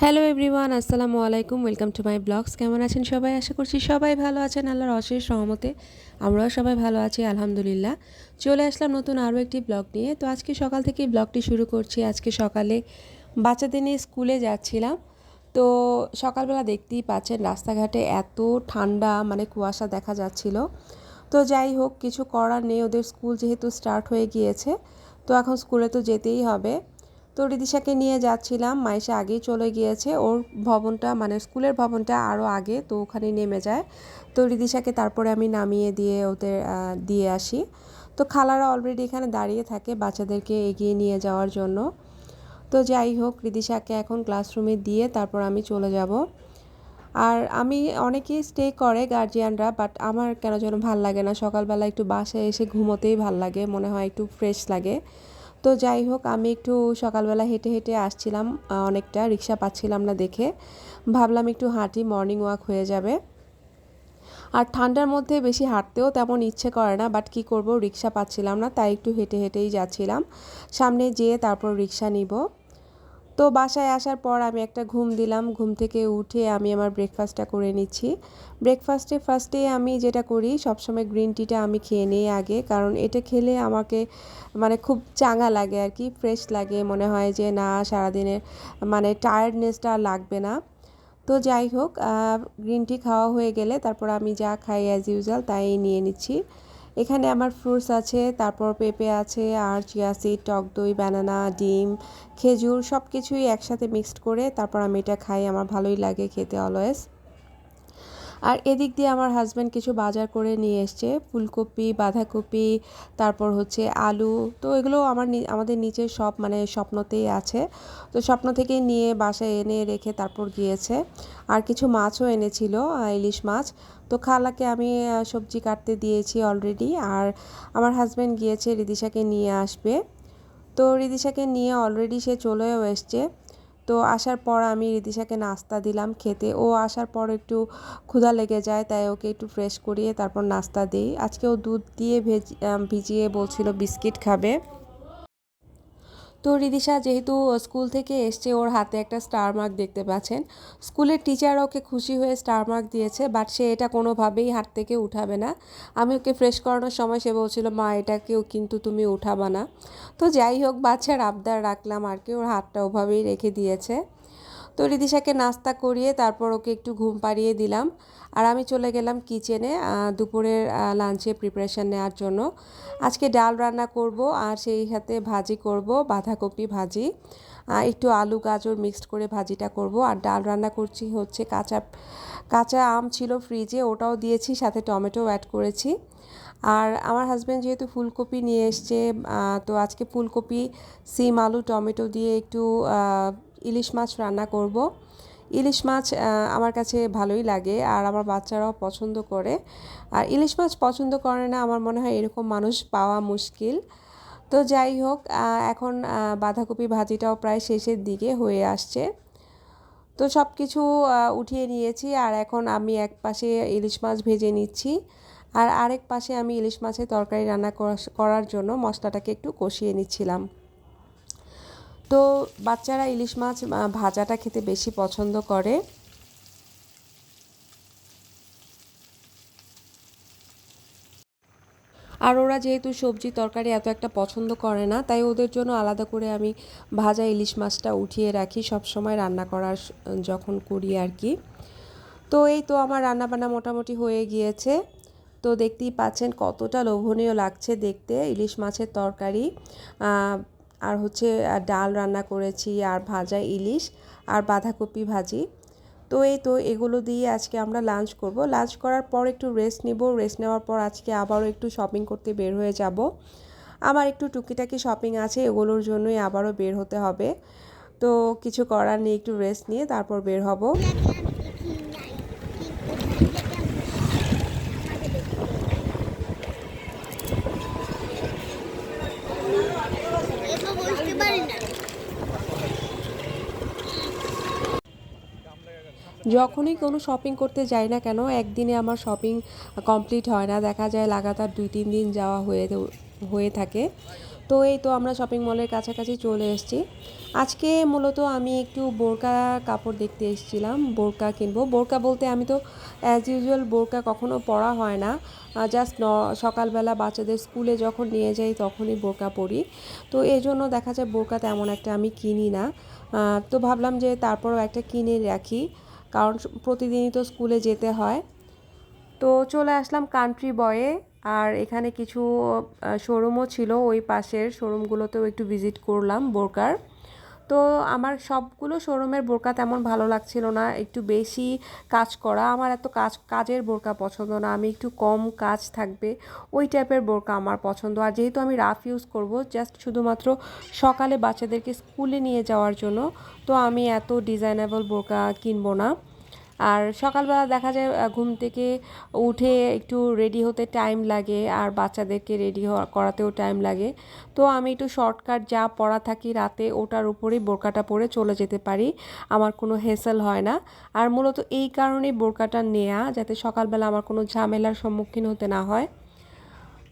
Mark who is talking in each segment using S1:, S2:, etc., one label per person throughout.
S1: Hello everyone আসসালামু আলাইকুম welcome to my blogs কেমন আছেন সবাই? আশা করছি সবাই ভালো আছেন, আল্লাহর অশেষ সহমতে আমরাও সবাই ভালো আছি, আলহামদুলিল্লাহ। চলে আসলাম নতুন আরও একটি ব্লগ নিয়ে। তো আজকে সকাল থেকে ব্লগটি শুরু করছি। আজকে সকালে বাচ্চাদের নিয়ে স্কুলে যাচ্ছিলাম। তো সকালবেলা দেখতেই পাচ্ছেন রাস্তাঘাটে এত ঠান্ডা মানে কুয়াশা দেখা যাচ্ছিল। তো যাই হোক, কিছু করার নেই, ওদের স্কুল যেহেতু স্টার্ট হয়ে গিয়েছে, তো এখন স্কুলে তো যেতেই হবে। তো রিদিশাকে নিয়ে যাচ্ছিলাম। মাইশা আগেই চলে গিয়েছে। ওর ভবনটা মানে স্কুলের ভবনটা আরও আগে, তো ওখানে নেমে যায়। তো রিদিশাকে তারপরে আমি নামিয়ে দিয়ে ওদের দিয়ে আসি। তো খালারা অলরেডি এখানে দাঁড়িয়ে থাকে বাচ্চাদেরকে এগিয়ে নিয়ে যাওয়ার জন্য। তো যাই হোক, রিদিশাকে এখন ক্লাসরুমে দিয়ে তারপর আমি চলে যাব। আর আমি, অনেকেই স্টে করে গার্জিয়ানরা বাট আমার কেন যেন ভালো লাগে না। সকালবেলা একটু বাসায় এসে ঘুমোতেই ভালো লাগে। মনে হয় একটু ফ্রেশ লাগে। তো যাই হোক, আমি একটু সকালবেলা হেঁটে হেঁটে আসছিলাম অনেকটা রিক্সা পাচ্ছিলাম না দেখে। ভাবলাম একটু হাঁটি মর্নিং ওয়াক হয়ে যাবে। আর ঠান্ডার মধ্যে বেশি হাঁটতেও তেমন ইচ্ছে করে না বাট কি করব, রিক্সা পাচ্ছিলাম না, তাই একটু হেঁটে হেঁটেই যাচ্ছিলাম। সামনে যেয়ে তারপর রিক্সা নিব। তো বাসায় আসার পর আমি একটা ঘুম দিলাম। ঘুম থেকে উঠে আমি আমার ব্রেকফাস্টটা করে নিচ্ছি। ব্রেকফাস্টে ফার্স্টে আমি যেটা করি, সবসময় গ্রিন টিটা আমি খেয়ে নিই আগে, কারণ এটা খেলে আমাকে মানে খুব চাঙ্গা লাগে আর কি ফ্রেশ লাগে। মনে হয় যে না সারাদিনের মানে টায়ার্ডনেসটা লাগবে না। তো যাই হোক গ্রিন টি খাওয়া হয়ে গেলে তারপর আমি যা খাই অ্যাজ ইউজুয়াল তাই নিয়ে নিচ্ছি। এখানে আমার ফ্রুটস আছে, তারপর পেঁপে আছে, আর চিয়া সিড টক দই ব্যানানা ডিম, খেজুর সব কিছুই একসাথে মিক্সড করে তারপর আমি এটা খাই, আমার ভালোই লাগে খেতে অলওয়েজ আর এদিক দিয়ে আমার হাজব্যান্ড কিছু বাজার করে নিয়ে এসছে, ফুলকপি, বাঁধাকপি, তারপর হচ্ছে আলু, তো এগুলো আমার আমাদের নিচের সব মানে স্বপ্নতেই আছে। তো স্বপ্ন থেকেই নিয়ে বাসায় এনে রেখে তারপর গিয়েছে। আর কিছু মাছও এনেছিল ইলিশ মাছ। তো খালাকে আমি সবজি কাটতে দিয়েছি অলরেডি আর আমার হাজব্যান্ড গিয়েছে রিদিশাকে নিয়ে আসবে। তো রিদিশাকে নিয়ে অলরেডি সে চলেও এসছে। তো আসার পর আমি রিদিশাকে নাস্তা দিলাম খেতে। ও আসার পর একটু ক্ষুধা লেগে যায়, তাই ওকে একটু ফ্রেশ করিয়ে তারপর নাস্তা দিই। আজকে ও দুধ দিয়ে ভেজ ভিজিয়ে বলছিল বিস্কিট খাবে। তো রিদিশা যেহেতু স্কুল থেকে এসছে, ওর হাতে একটা স্টার মার্ক দেখতে পাচ্ছেন। স্কুলের টিচার ওকে খুশি হয়ে স্টার মার্ক দিয়েছে বাট সে এটা কোনোভাবেই হাত থেকে উঠাবে না। আমি ওকে ফ্রেশ করানোর সময় সে বলছিল, মা, এটাকেও কিন্তু তুমি উঠাবা না। তো যাই হোক, বাচ্চার আবদার রাখলাম আর কি, ওর হাতটা ওভাবেই রেখে দিয়েছে। তো রিদিশাকে নাস্তা করিয়ে তারপর ওকে একটু ঘুম পাড়িয়ে দিলাম। আর আমি চলে গেলাম কিচেনে দুপুরের লাঞ্চে প্রিপারেশান নেওয়ার জন্য। আজকে ডাল রান্না করব আর সেই সাথে ভাজি করব, বাঁধাকপি ভাজি। একটু আলু, গাজর মিক্সড করে ভাজিটা করব। আর ডাল রান্না করছি হচ্ছে কাঁচা কাঁচা আম ছিল ফ্রিজে ওটাও দিয়েছি, সাথে টমেটো অ্যাড করেছি। আর আমার হাজব্যান্ড যেহেতু ফুলকপি নিয়ে এসছে তো আজকে ফুলকপি, সিম, আলু, টমেটো দিয়ে একটু ইলিশ মাছ রান্না করব। ইলিশ মাছ আমার কাছে ভালোই লাগে আর আমার বাচ্চারাও পছন্দ করে। আর ইলিশ মাছ পছন্দ করে না, আমার মনে হয় এরকম মানুষ পাওয়া মুশকিল। তো যাই হোক এখন বাঁধাকপি ভাজিটাও প্রায় শেষের দিকে হয়ে আসছে। তো সব কিছু উঠিয়ে নিয়েছি আর এখন আমি এক পাশে ইলিশ মাছ ভেজে নিচ্ছি। আর আরেক পাশে আমি ইলিশ মাছের তরকারি রান্না করার জন্য মশলাটাকে একটু কষিয়ে নিচ্ছিলাম। তো বাচ্চারা ইলিশ মাছ ভাজাটা খেতে বেশি পছন্দ করে। আর ওরা যেহেতু সবজি তরকারি এত একটা পছন্দ করে না, তাই ওদের জন্য আলাদা করে আমি ভাজা ইলিশ মাছটা উঠিয়ে রাখি সব সময় রান্না করার যখন করি আর কি। তো এই তো আমার রান্না বান্না মোটামুটি হয়ে গিয়েছে। তো দেখতেই পাচ্ছেন কতটা লোভনীয় লাগছে দেখতে ইলিশ মাছের তরকারি। আর হচ্ছে ডাল রান্না করেছি আর ভাজা ইলিশ আর বাঁধাকপি ভাজি। তো এই তো এগুলো দিয়ে আজকে আমরা লাঞ্চ করব। লাঞ্চ করার পর একটু রেস্ট নিব। রেস্ট নেওয়ার পর আজকে আবারও একটু শপিং করতে বের হয়ে যাব। আমার একটু টুকিটাকি শপিং আছে, এগুলোর জন্যই আবারও বের হতে হবে। তো কিছু করার নেই, একটু রেস্ট নিয়ে তারপর বের হব। যখনই কোনো শপিং করতে যাই না কেন, একদিনে আমার শপিং কমপ্লিট হয় না। দেখা যায় লাগাতার দুই, তিন দিন যাওয়া হয়ে হয়ে থাকে। তো এই তো আমরা শপিং মলের কাছাকাছি চলে এসেছি। আজকে মূলত আমি একটু বোরকা কাপড় দেখতে এসেছিলাম, বোরকা কিনবো। বোরকা বলতে আমি তো অ্যাজ ইউজুয়াল বোরকা কখনো পরা হয় না। জাস্ট সকালবেলা বাচ্চাদের স্কুলে যখন নিয়ে যাই তখনই বোরকা পরি। তো এই জন্য দেখা যায় বোরকা তেমন একটা আমি কিনি না। তো ভাবলাম যে তারপরও একটা কিনে রাখি। কারণ প্রতিদিনই তো স্কুলে যেতে হয়। তো চলে আসলাম কান্ট্রি বয়ে আর এখানে কিছু শোরুমও ছিল ওই পাশের। শোরুমগুলোতেও একটু ভিজিট করলাম বোরকার। তো আমার সবগুলো শোরুমের বোরকা তেমন ভালো লাগছিল না। একটু বেশি কাজ করা। আমার এত কাজ, কাজের বোরকা পছন্দ না। আমি একটু কম কাজ থাকবে। ওই টাইপের বোরকা আমার পছন্দ। আর যেহেতু আমি রাফ ইউজ করব, জাস্ট শুধুমাত্র সকালে বাচ্চাদেরকে স্কুলে নিয়ে যাওয়ার জন্য, তো আমি এত ডিজাইনেবল বোরকা কিনবো না। আর সকালবেলা দেখা যায় ঘুম থেকে উঠে একটু রেডি হতে টাইম লাগে আর বাচ্চাদেরকে রেডি করাতেও টাইম লাগে। তো আমি একটু শর্টকাট যা পরা থাকি রাতে ওটার উপরেই বোরকাটা পরে চলে যেতে পারি। আমার কোনো হেসেল হয় না। আর মূলত এই কারণেই বোরকাটা নেয়া, যাতে সকালবেলা আমার কোনো ঝামেলার সম্মুখীন হতে না হয়।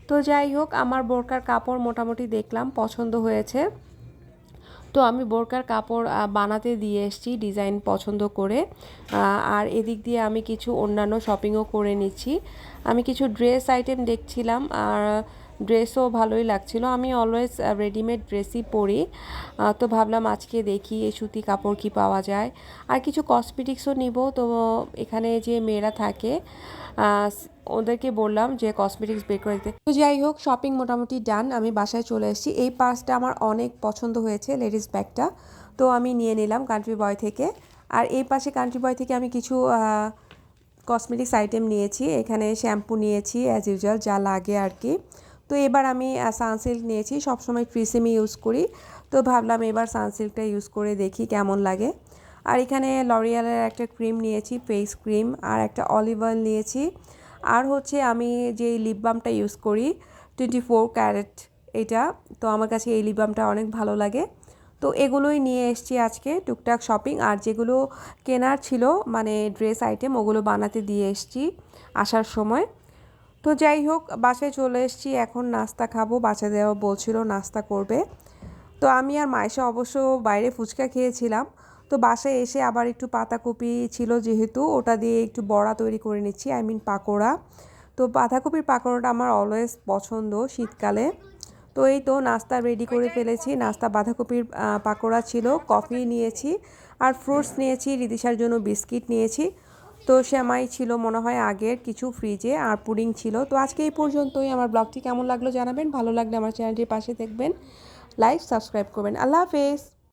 S1: তো যাই হোক, আমার বোরকার কাপড় মোটামুটি দেখলাম, পছন্দ হয়েছে। তো আমি বোরকার কাপড় বানাতে দিয়ে এসেছি ডিজাইন পছন্দ করে। আর এদিক দিয়ে আমি কিছু অন্যান্য শপিংও করে নিচ্ছি। আমি কিছু ড্রেস আইটেম দেখছিলাম, আর ড্রেসও ভালোই লাগছিল। আমি অলওয়েজ রেডিমেড ড্রেসই পরি। তো ভাবলাম আজকে দেখি এই সুতি কাপড় কি পাওয়া যায়। আর কিছু কসমেটিক্সও নিব। তো এখানে যে মেয়েরা থাকে ওদেরকে বললাম যে কসমেটিক্স বের করে দিতে। তো যাই হোক শপিং মোটামুটি ডান আমি বাসায় চলে এসেছি। এই পার্সটা আমার অনেক পছন্দ হয়েছে লেডিস ব্যাগটা তো আমি নিয়ে নিলাম কান্ট্রি বয় থেকে। আর এই পাশে কান্ট্রি বয় থেকে আমি কিছু কসমেটিক্স আইটেম নিয়েছি। এখানে শ্যাম্পু নিয়েছি অ্যাজ ইউজুয়াল যা লাগে আর কি। তো এবার আমি সানসিল্ক নিয়েছি, সবসময় ট্রিসেমি ইউজ করি। তো ভাবলাম এবার সানসিল্কটা ইউজ করে দেখি কেমন লাগে। আর এখানে লরিয়ালের একটা ক্রিম নিয়েছি ফেস ক্রিম আর একটা অলিভ অয়েল নিয়েছি। আর হচ্ছে আমি যে লিপ বামটা ইউজ করি টোয়েন্টি ফোর ক্যারেট এটা, তো আমার কাছে এই লিপ বামটা অনেক ভালো লাগে। তো এগুলোই নিয়ে এসছি আজকে টুকটাক শপিং আর যেগুলো কেনার ছিল মানে ড্রেস আইটেম ওগুলো বানাতে দিয়ে এসছি আসার সময়। তো যাই হোক, বাসায় চলে এসেছি, এখন নাস্তা খাব। বাচ্চাদেরও বলছিল নাস্তা করবে। তো আমি আর মায়েশা অবশ্য বাইরে ফুচকা খেয়েছিলাম। তো বাসায় এসে আবার একটু পাতাকপি ছিল যেহেতু, ওটা দিয়ে একটু বড়া তৈরি করে নিচ্ছি আই মিন পাকোড়া। তো পাতাকপির পাকোড়াটা আমার অলওয়েজ পছন্দ শীতকালে। তো এই তো নাস্তা রেডি করে ফেলেছি। নাস্তা বাঁধাকপির পাকোড়া ছিল কফি নিয়েছি, আর ফ্রুটস নিয়েছি, রিদিশার জন্য বিস্কিট নিয়েছি। তো শ্যামাই ছিল মনে হয় আগের কিছু ফ্রিজে আর পুডিং ছিল। তো আজকে এই পর্যন্তই। আমার ব্লগটি কেমন লাগল জানাবেন। ভালো লাগলে আমার চ্যানেলটির পাশে দেখবেন। লাইক সাবস্ক্রাইব করবেন। আল্লাহ হাফেজ।